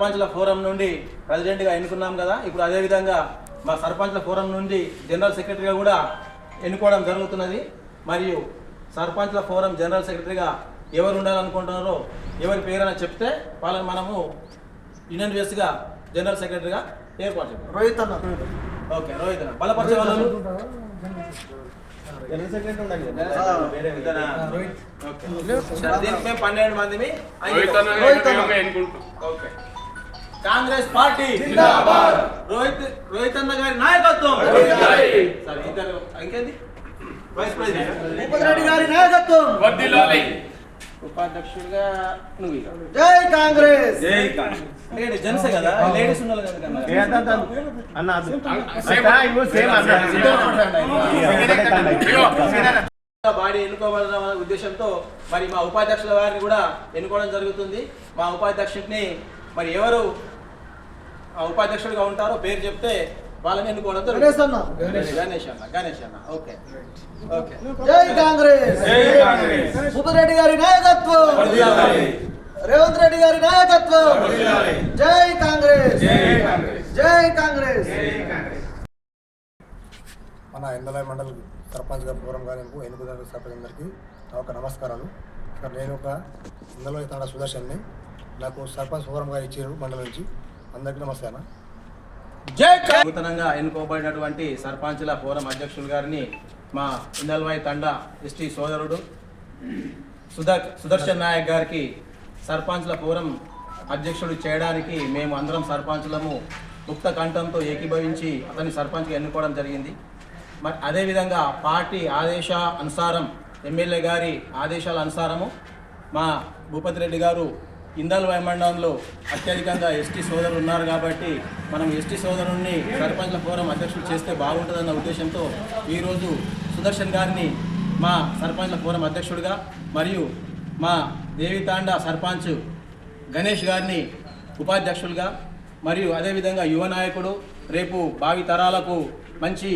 సర్పంచ్ల ఫోరం నుండి ప్రెసిడెంట్గా ఎన్నుకున్నాం కదా ఇప్పుడు అదేవిధంగా మా సర్పంచ్ల ఫోరం నుండి జనరల్ సెక్రటరీగా కూడా ఎన్నుకోవడం జరుగుతున్నది మరియు సర్పంచ్ల ఫోరం జనరల్ సెక్రటరీగా ఎవరు ఉండాలనుకుంటున్నారో ఎవరి పేరైనా చెప్తే వాళ్ళని మనము యూనియన్ బేస్గా జనరల్ సెక్రటరీగా ఏర్పాటు చేద్దాం రోహిత్ అన్న ఓకే రోహిత్ అన్న. బలపరిచే వాళ్ళు జనరల్ సెక్రటరీ ఉండాలి కదా? వేరే విధంగా. ఓకే. సరే, దీనికి మేము పన్నెండు ఎన్నుకుంటాం. Okay Congress party. జిందాబాద్. రోహిత్ రోహిత్ అన్న గారి నాయకత్వం. ఇంకేంది? Vice president. రెడ్డి గారి నాయకత్వం. ఉపాధ్యక్షుడిగా నువ్వు. జై కాంగ్రెస్. జై కాంగ్రెస్. జెంట్స్ కదా లేడీస్ ఉండాలి కదా. అన్న సేమ్. బాడీ ఎన్నుకోవాలన్న ఉద్దేశంతో మరి మా ఉపాధ్యక్షుల వారిని కూడా ఎన్నుకోవడం జరుగుతుంది. మా ఉపాధ్యక్షుడిని మరి ఎవరు ఉపాధ్యక్షుడిగా ఉంటారో పేరు చెప్తే వాళ్ళని ఎన్నుకోవడం గణేష్ అన్న. గణేష్ అన్న. గణేష్ అన్న ఓకే. ఓకే. జై కాంగ్రెస్. జై కాంగ్రెస్. భూపతి రెడ్డి గారి నాయకత్వం. రేవంత్ రెడ్డి గారి నాయకత్వం. జై కాంగ్రెస్. జై కాంగ్రెస్. మన ఇందలాయ మండల్ సర్పంచ్ గారి పూర్వం గారి ఎన్నికల సర్పంచ్ అందరికీ నా ఒక నమస్కారాలు. సార్ నేను ఒక ఇందలో తాడ సుదర్శన్ని నాకు సర్పంచ్ ఫోరం గారు ఇచ్చారు మండలం నుంచి. అందరికీ జై నూతనంగా ఎన్నుకోబడినటువంటి సర్పంచుల ఫోరం అధ్యక్షులు గారిని మా ఇందల్వాయి తండా ఎస్టీ సోదరుడు సుధా సుదర్శన్ నాయక్ గారికి సర్పంచ్ల ఫోరం అధ్యక్షుడు చేయడానికి మేము అందరం సర్పంచులము ముక్త కంఠంతో ఏకీభవించి అతన్ని సర్పంచ్గా ఎన్నుకోవడం జరిగింది. మరి అదేవిధంగా పార్టీ ఆదేశ అనుసారం ఎమ్మెల్యే గారి ఆదేశాల అనుసారము మా భూపతి రెడ్డి గారు ఇందాల మండలంలో అత్యధికంగా ఎస్టీ సోదరులు ఉన్నారు కాబట్టి మనం ఎస్టీ సోదరుణ్ణి సర్పంచ్ల ఫోరం అధ్యక్షుడు చేస్తే బాగుంటుందన్న ఉద్దేశంతో ఈరోజు సుదర్శన్ గారిని మా సర్పంచ్ల ఫోరం అధ్యక్షుడిగా మరియు మా దేవితాండ సర్పంచ్ గణేష్ గారిని ఉపాధ్యక్షులుగా మరియు అదేవిధంగా యువ నాయకుడు రేపు భావి తరాలకు మంచి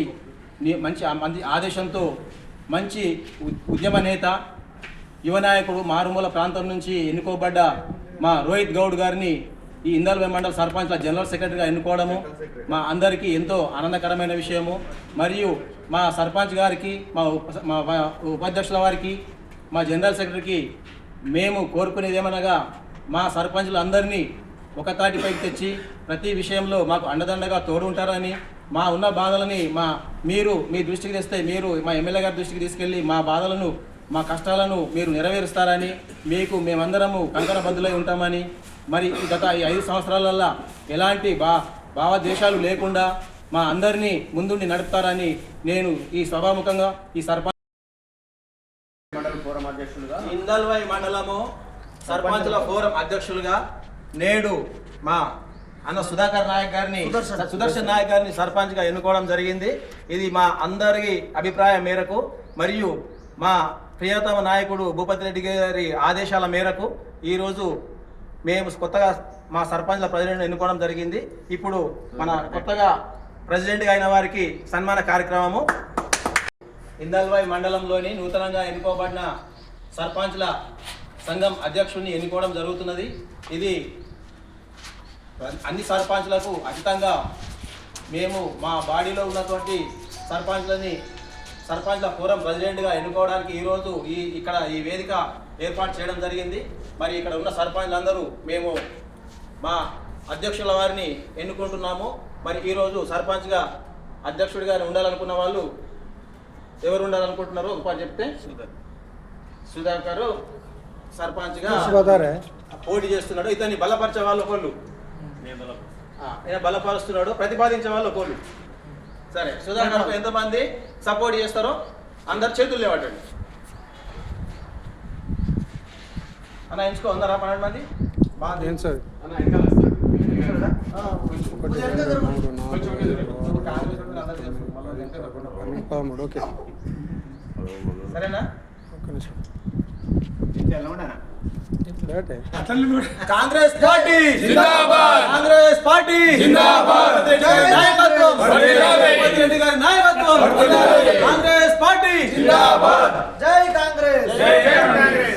మంచి మంచి ఆదేశంతో మంచి ఉద్యమ నేత యువ నాయకుడు మారుమూల ప్రాంతం నుంచి ఎన్నుకోబడ్డ మా రోహిత్ గౌడ్ గారిని ఈ ఇందల్వే మండల సర్పంచ్ల జనరల్ సెక్రటరీగా ఎన్నుకోవడము. మా అందరికీ ఎంతో ఆనందకరమైన విషయము. మరియు మా సర్పంచ్ గారికి మా ఉప మా ఉపాధ్యక్షుల వారికి మా జనరల్ సెక్రటరీకి మేము కోరుకునేది ఏమనగా మా సర్పంచులు అందరినీ ఒక తాటిపైకి తెచ్చి ప్రతి విషయంలో మాకు అండదండగా తోడు ఉంటారని మా ఉన్న బాధలని మా మీరు మీ దృష్టికి తెస్తే మీరు మా ఎమ్మెల్యే గారి దృష్టికి తీసుకెళ్ళి మా బాధలను మా కష్టాలను మీరు నెరవేరుస్తారని మీకు మేమందరము కంకణబద్దులై ఉంటామని మరి ఈ గత ఈ ఐదు సంవత్సరాలల్లో ఎలాంటి బా భావద్వేషాలు లేకుండా మా అందరినీ ముందుండి నడుపుతారని నేను ఈ సభాముఖంగా ఈ సర్పంచ్ ఇందల్వై మండలము సర్పంచుల ఫోరం అధ్యక్షులుగా నేడు మా అన్న సుధాకర్ నాయక్ గారిని సుదర్శన్. సుదర్శన్ నాయక్ గారిని సర్పంచ్గా ఎన్నుకోవడం జరిగింది ఇది మా అందరి అభిప్రాయం మేరకు మరియు మా ప్రియతమ నాయకుడు భూపతి రెడ్డి గారి ఆదేశాల మేరకు ఈరోజు మేము కొత్తగా మా సర్పంచ్ల ప్రెసిడెంట్ ఎన్నుకోవడం జరిగింది. ఇప్పుడు మన కొత్తగా ప్రెసిడెంట్గా అయిన వారికి సన్మాన కార్యక్రమము. ఇందల్వాయి మండలంలోని నూతనంగా ఎన్నుకోబడిన సర్పంచ్ల సంఘం అధ్యక్షుడిని ఎన్నుకోవడం జరుగుతున్నది. ఇది అన్ని సర్పంచ్లకు అతీతంగా మేము మా బాడీలో ఉన్నటువంటి సర్పంచ్లని సర్పంచ్ల ఫోరం ప్రెసిడెంట్గా ఎన్నుకోవడానికి ఈరోజు ఈ ఇక్కడ ఈ వేదిక ఏర్పాటు చేయడం జరిగింది. మరి ఇక్కడ ఉన్న సర్పంచ్లందరూ మేము మా అధ్యక్షుల వారిని ఎన్నుకుంటున్నాము. మరి ఈరోజు సర్పంచ్గా అధ్యక్షుడిగా ఉండాలనుకున్న వాళ్ళు ఎవరు ఉండాలనుకుంటున్నారు? ఒకటి చెప్తే? సుధాకర్. సర్పంచ్గా పోటీ చేస్తున్నాడు. ఇతన్ని బలపరిచే వాళ్ళు ఒకళ్ళు. ఈయన బలపరుస్తున్నాడు ప్రతిపాదించే వాళ్ళు ఒకళ్ళు. సరే సుధాకర్ ఎంతమంది సపోర్ట్ చేస్తారో అందరు చేతులు లేవటండి అన్న ఎంచుకో అందరా పన్నెండు మంది? బాగా ఏం సార్? అన్న, వెనకాల వస్తాడు. కొంచెం వెనక జరుగు. కొంచెం వెనక జరుగు. ఇప్పుడు కాంగ్రెస్ వాళ్ళు అందరూ చేస్తారు. మళ్ళీ వెనక తప్పకుండా. పదమూడు ఓకే. సరేనా? కాంగ్రెస్ పార్టీ. జిందాబాద్! కాంగ్రెస్ పార్టీ. జిందాబాద్! రెడ్డి గారి నాయకత్వం కాంగ్రెస్ పార్టీ జై కాంగ్రెస్